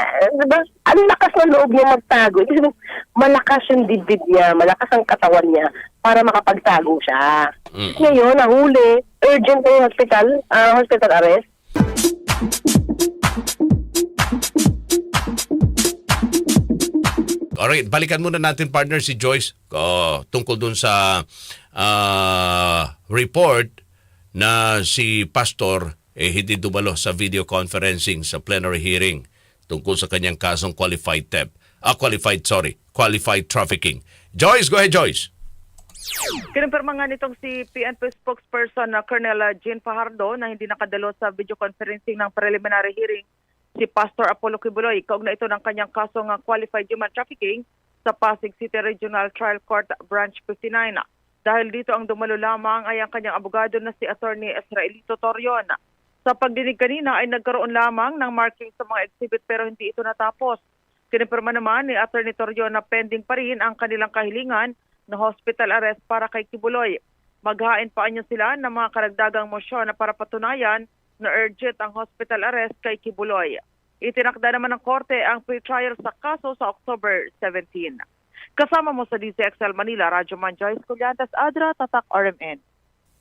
eh, di ba? Ang lakas ng loob niya magtago. Ibig sabihin, malakas yung dibdib niya, malakas ang katawan niya para makapagtago siya. Mm. Ngayon, nahuli, urgent na yung hospital, ah, hospital arrest. Alright, balikan muna natin partner si Joyce oh, tungkol dun sa ah, report na si Pastor eh, hindi dumalo sa video conferencing sa plenary hearing tungkol sa kanyang kasong qualified theft. Ah, qualified, sorry, qualified trafficking. Joyce, go ahead Joyce. Kinumpirma nga nitong si PNP spokesperson na Colonel uh, Jean Fajardo na hindi nakadalo sa video conferencing ng preliminary hearing si Pastor Apollo Kibuloy. Kaugnay ito ng kanyang kasong uh, qualified human trafficking sa Pasig City Regional Trial Court Branch 59. Dahil dito ang dumalo lamang ay ang kanyang abogado na si Attorney Israelito Torion. Sa pagdinig kanina ay nagkaroon lamang ng marking sa mga exhibit pero hindi ito natapos. Kinumpirma naman ni Attorney Torion na pending pa rin ang kanilang kahilingan na hospital arrest para kay Kibuloy. Maghain pa niya sila ng mga karagdagang mosyon na para patunayan na urgent ang hospital arrest kay Kibuloy. Itinakda naman ng korte ang pre-trial sa kaso sa October 17. Kasama mo sa DCXL Manila, Radyo Man Joyce Collantes, Adra, Tatak, RMN.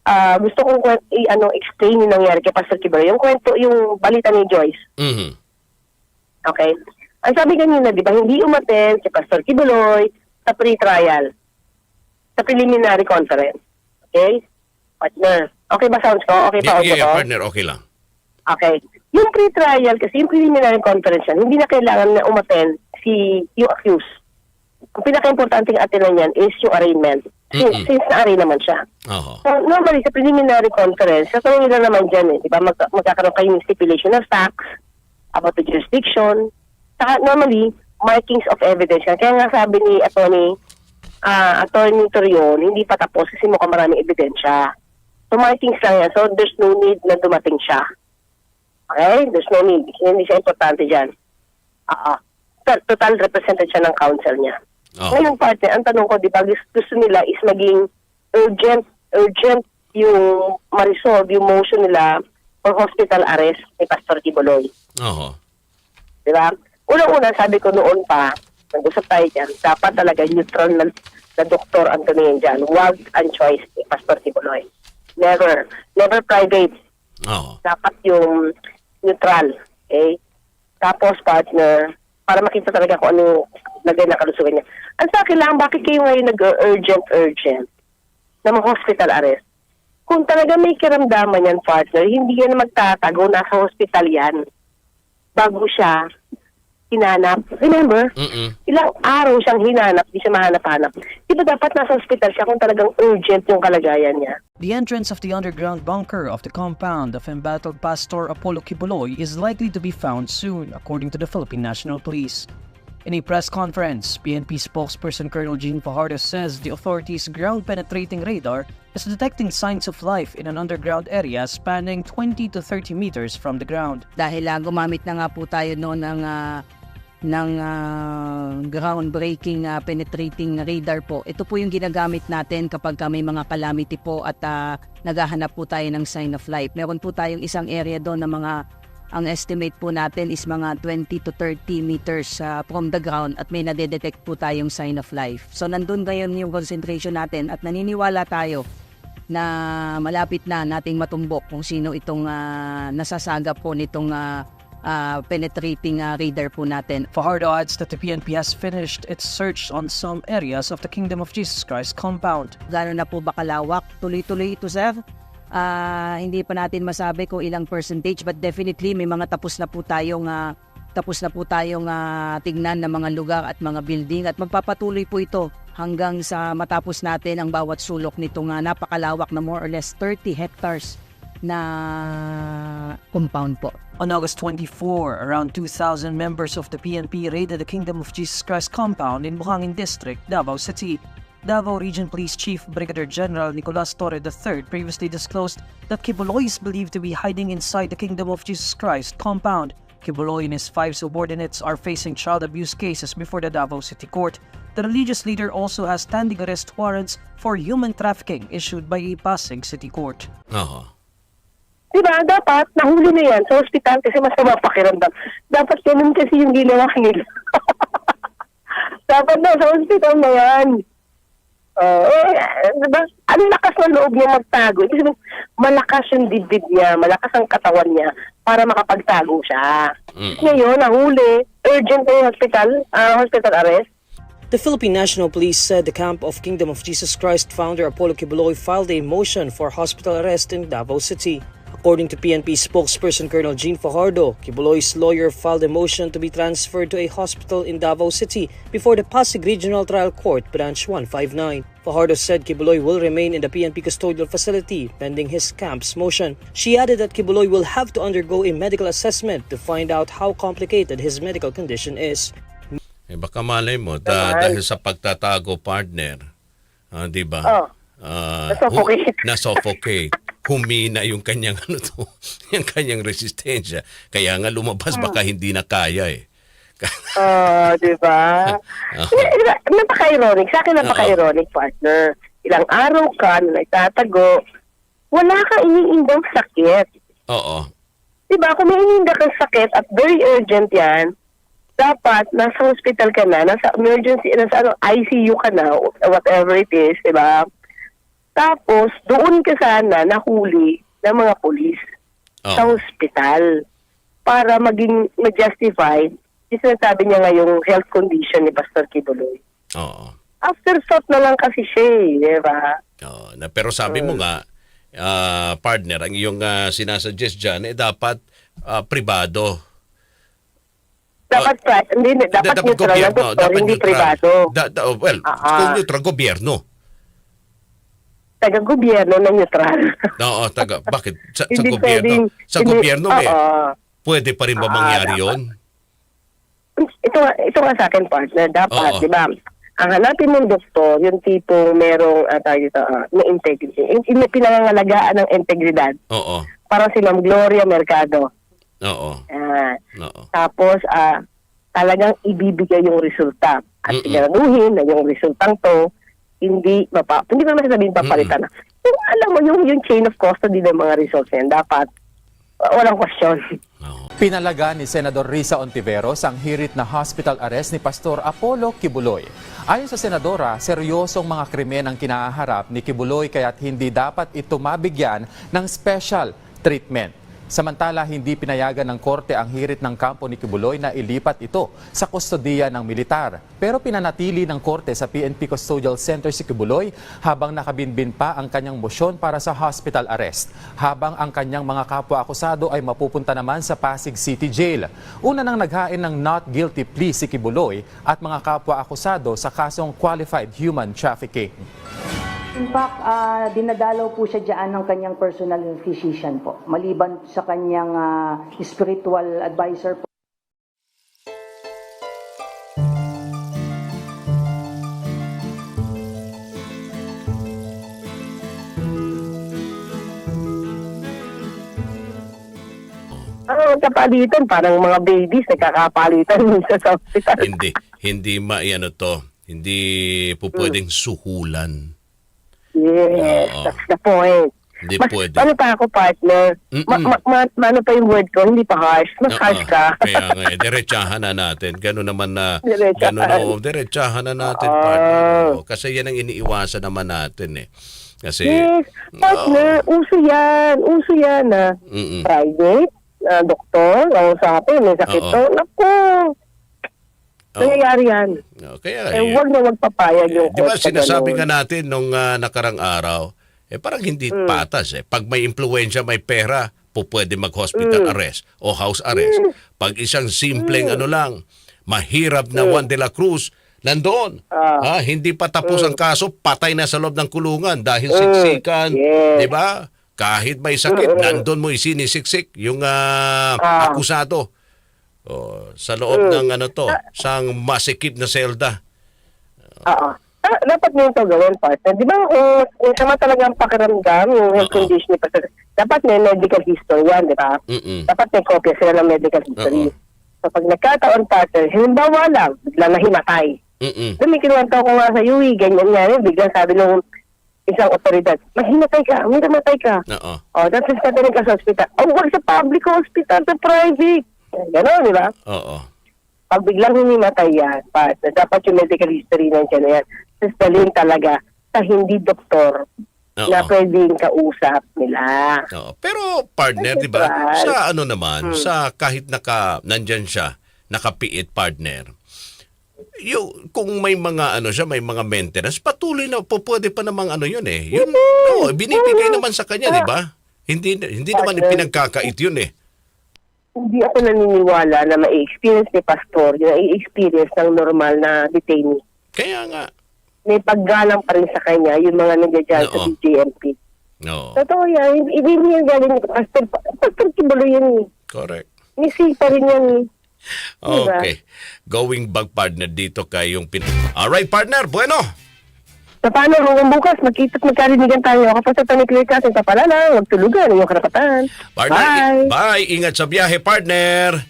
Ah, gusto kong i- ano, explain yung nangyari kay Pastor Kibuloy. Yung kwento, yung balita ni Joyce. Mhm. Okay? Ang sabi kanina, di ba, hindi umaten si Pastor Kibuloy sa pre-trial, sa preliminary conference. Okay? Partner. Okay ba sounds ko? Okay pa Yeah, ako yeah, yeah, partner, okay lang. Okay. Yung pre-trial kasi, yung preliminary conference yan, hindi na kailangan na umaten si yung accused. Ang pinaka-importante ng atin yan is yung arraignment. Mm-mm. since na-arraign naman siya. Oho. So, normally, sa preliminary conference, katanong nila naman dyan eh, di ba, mag, magkakaroon kayo ng stipulation of facts about the jurisdiction. Saka, normally, markings of evidence yan. Kaya nga sabi ni attorney, ah attorney Torion, hindi pa tapos kasi mukhang maraming ebidensya. So, markings lang yan. So, there's no need na dumating siya. Okay? There's no need. Hindi siya importante dyan. Oo. Total, total represented siya ng counsel niya. Oh. Ngayon, partner, ang tanong ko, di ba, gusto nila is maging urgent, urgent yung ma-resolve yung motion nila for hospital arrest ni Pastor Tibuloy. Oho. Di ba? Unang-una, sabi ko noon pa, nag-usap tayo dyan, dapat talaga neutral na, na doktor ang tumingin dyan. Huwag ang choice ni Pastor Tibuloy. Never. Never private. Oho. Dapat yung neutral. Okay? Tapos, partner, para makita talaga kung ano lagay na kalusugan niya. Ang sa akin lang, bakit kayo ngayon nag-urgent, urgent na mag-hospital arrest? Kung talaga may kiramdaman yan, partner, hindi yan magtatago, nasa hospital yan. Bago siya hinanap. Remember, Mm-mm. ilang araw siyang hinanap, di siya mahanap-hanap. Di ba dapat nasa hospital siya kung talagang urgent yung kalagayan niya? The entrance of the underground bunker of the compound of embattled Pastor Apollo Kibuloy is likely to be found soon, according to the Philippine National Police. In a press conference, PNP spokesperson Colonel Jean Fajardo says the authorities' ground-penetrating radar is detecting signs of life in an underground area spanning 20 to 30 meters from the ground. dahil ah, gumamit na nga po tayo noon ng ah, ng ah, groundbreaking ah, penetrating radar po. Ito po yung ginagamit natin kapag ka may mga calamity po at ah, naghahanap po tayo ng sign of life. Meron po tayong isang area doon na mga ang estimate po natin is mga 20 to 30 meters ah, from the ground at may nadedetect po tayong sign of life. So nandun ngayon yung concentration natin at naniniwala tayo na malapit na nating matumbok kung sino itong ah, nasasagap po nitong ah, ah, penetrating ah, radar po natin. Fajardo adds that the PNP has finished its search on some areas of the Kingdom of Jesus Christ compound. Gano'n na po ba kalawak? Tuloy-tuloy ito, sir? Ah, hindi pa natin masabi kung ilang percentage but definitely may mga tapos na po tayong ah, tapos na po tayong ah, tignan ng mga lugar at mga building at magpapatuloy po ito hanggang sa matapos natin ang bawat sulok nitong ah, napakalawak na more or less 30 hectares na compound po. On August 24, around 2,000 members of the PNP raided the Kingdom of Jesus Christ compound in Buhangin District, Davao City. Davao Region Police Chief Brigadier General Nicolas Torre III previously disclosed that Kibuloy is believed to be hiding inside the Kingdom of Jesus Christ compound. Kibuloy and his five subordinates are facing child abuse cases before the Davao City Court. The religious leader also has standing arrest warrants for human trafficking issued by a Pasig City Court. Oho. Di ba? Dapat, nahuli na yan sa ospital kasi masama pakiramdam. Dapat ganun kasi yung ginawa nila. Dapat na sa ospital na yan. Uh, eh, diba? Ang lakas ng loob niya magtago. Ibig sabihin, malakas yung dibdib niya, malakas ang katawan niya para makapagtago siya. Mm. Ngayon, nahuli, urgent na yung hospital, ah, hospital arrest. The Philippine National Police said the camp of Kingdom of Jesus Christ founder Apollo Kibuloy filed a motion for hospital arrest in Davao City. According to PNP spokesperson Colonel Jean Fajardo, Kibuloy's lawyer filed a motion to be transferred to a hospital in Davao City before the Pasig Regional Trial Court, Branch 159. Fajardo said Kibuloy will remain in the PNP custodial facility pending his camp's motion. She added that Kibuloy will have to undergo a medical assessment to find out how complicated his medical condition is. Eh baka malay mo da, dahil sa pagtatago partner, ah, 'di ba? Oh. Ah, Na-suffocate. na-suffocate. Humina yung kanyang ano to, yung kanyang resistensya. Kaya nga lumabas baka hindi na kaya eh. Ah, di ba? Eh, Napaka-ironic. Sa akin, napaka-ironic, partner. Ilang araw ka na nagtatago, wala ka iniindang sakit. Oo. Di ba? Kung may iniinda kang sakit at very urgent yan, dapat nasa hospital ka na, nasa emergency, nasa ano, ICU ka na, whatever it is, di ba? Tapos, doon ka sana nahuli ng mga polis sa Oo. hospital para maging ma-justify yung sinasabi niya ngayong health condition ni Pastor Kibuloy. Oo. Afterthought na lang kasi siya eh, di ba? Oo. Na, pero sabi mo nga, ah, partner, ang iyong ah, sinasuggest dyan, eh dapat ah, pribado. Dapat, pri- hindi, hindi, dapat, neutral na doktor, hindi neutral. privado. Da- da- oh, well, ah. kung neutral, gobyerno. Taga-gobyerno na neutral. Oo, taga, bakit? Sa, sa Hindi gobyerno, pwedeng- sa hindi- gobyerno eh, Oo. pwede pa rin ba Ah, mangyari dapat. yon? ito nga, ito nga sa akin partner, dapat, Oo. di ba? Ang hanapin mong doktor, yung tipong merong uh, tayo ito, ah, may integrity, yung, yung pinangangalagaan ng integridad, Oo. para si Ma'am Gloria Mercado. Oo. Ah, Oo. tapos, ah, talagang ibibigay yung resulta. At Mm-mm. siguraduhin na yung resultang to, hindi mapa, hindi ko naman sabihin papalitan na. Yung alam mo, yung, yung chain of custody ng mga results yan, dapat, ah, walang question. Oo. Pinalaga ni Senador Risa Ontiveros ang hirit na hospital arrest ni Pastor Apollo Kibuloy. Ayon sa senadora, seryosong mga krimen ang kinaharap ni Kibuloy kaya't hindi dapat ito mabigyan ng special treatment. Samantala, hindi pinayagan ng korte ang hirit ng kampo ni Kibuloy na ilipat ito sa kustodiya ng militar. Pero pinanatili ng korte sa PNP Custodial Center si Kibuloy habang nakabinbin pa ang kanyang motion para sa hospital arrest. Habang ang kanyang mga kapwa-akusado ay mapupunta naman sa Pasig City Jail. Una nang naghain ng not guilty plea si Kibuloy at mga kapwa-akusado sa kasong qualified human trafficking. In fact, ah, dinadalaw po siya dyan ng kanyang personal physician po. Maliban sa kanyang ah, spiritual advisor po. Ang nagkapalitan, parang mga babies, nagkakapalitan minsan sa hospital. hindi hindi ma ano to, hindi po pwedeng suhulan. Yes, Oo. that's the point. Hindi Mas, pwede. ano pa ako, partner? Mm-mm. Ma, ma, ma, ma- ano pa yung word ko? Hindi pa harsh. Mas Oo, harsh ka. Kaya nga, eh, diretsahan na natin. Ganun naman na, Diretsahan. ganun o, diretsahan na natin, Oo. partner. Oo, Kasi yan ang iniiwasan naman natin eh. Kasi, yes, partner. Uso yan. Uso yan na mm private, na doktor, ang usapin, may sakit Oo. to. Naku, Oo. nangyayari yan. No, kaya, Eh, eh, huwag na magpapayag yung di ba sinasabi nga natin nung ah, nakarang araw, eh parang hindi Mm. patas eh. Pag may impluensya, may pera, po pwede mag-hospital Mm. arrest o house arrest. Pag isang simpleng ano lang, mahirap na Juan de la Cruz, nandoon. Mm. Ah. Ah, hindi pa tapos ang kaso, patay na sa loob ng kulungan dahil siksikan. Mm. Yes. Di ba? Kahit may sakit, nandun mo isinisiksik yung ah, Ah. akusado. Oh, sa loob ng ano to, sang masikip na selda. Oo. Ah, dapat mo ito gawin, partner. Di ba, kung kung sama talaga ang pakiramdam, yung health Oo. condition ni Pastor, dapat may medical history yan, di ba? Mm-mm. Dapat may kopya sila ng medical history. Oo. So, pag nagkataon, partner, halimbawa lang, bigla na himatay. Mm-mm. Doon may kinuwento ko nga sa UE, ganyan nga rin, bigla sabi nung isang otoridad, maghimatay ka, may namatay ka. Oo. O, tapos natin ka sa hospital. O, wag sa public hospital, sa private. Gano'n, di ba? Oo. Pag biglang hinimatay yan, pa, dapat yung medical history nandiyan na yan. Tapos dalhin talaga sa hindi doktor Oo. na pwedeng kausap nila. Oo. Pero partner, Ay, 'di ba? Sa ano naman, sa kahit naka nandyan siya, nakapiit partner. Yung kung may mga ano siya, may mga maintenance, patuloy na po pwede pa namang ano 'yun eh. Yun, oh, binibigay naman sa kanya, 'di ba? Hindi hindi naman Partner. pinagkakait 'yun eh. Hindi ako naniniwala na ma-experience ni Pastor yung i-experience ng normal na detainee. Kaya nga. May paggalang pa rin sa kanya yung mga nandiyan sa Oo. DJMP. No. Totoo yan. Hindi mo yan galing ni Pastor. Pastor Kibulo yan eh. Correct. Pa rin yan eh. Diba? Okay. Going back partner dito kay yung pin... Alright partner, bueno. So paano hanggang bukas, magkita't magkarinigan tayo. Kapag sa Clear Cut, sa pala lang, huwag tulugan, yung karapatan. Partner, Bye! bye. Ingat sa biyahe partner.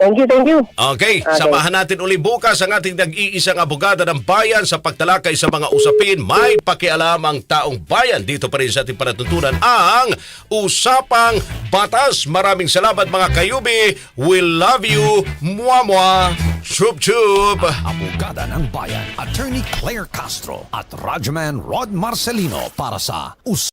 Thank you, thank you. Okay, Okay. samahan natin uli bukas ang ating nag-iisang abogada ng bayan sa pagtalakay sa mga usapin. May pakialam ang taong bayan. Dito pa rin sa ating panatuntunan ang Usapang Batas. Maraming salamat mga kayubi. We love you. Mwa mwa. Chup chup. Abogada ng Bayan, Attorney Claire Castro at Radyoman Rod Marcelino para sa Us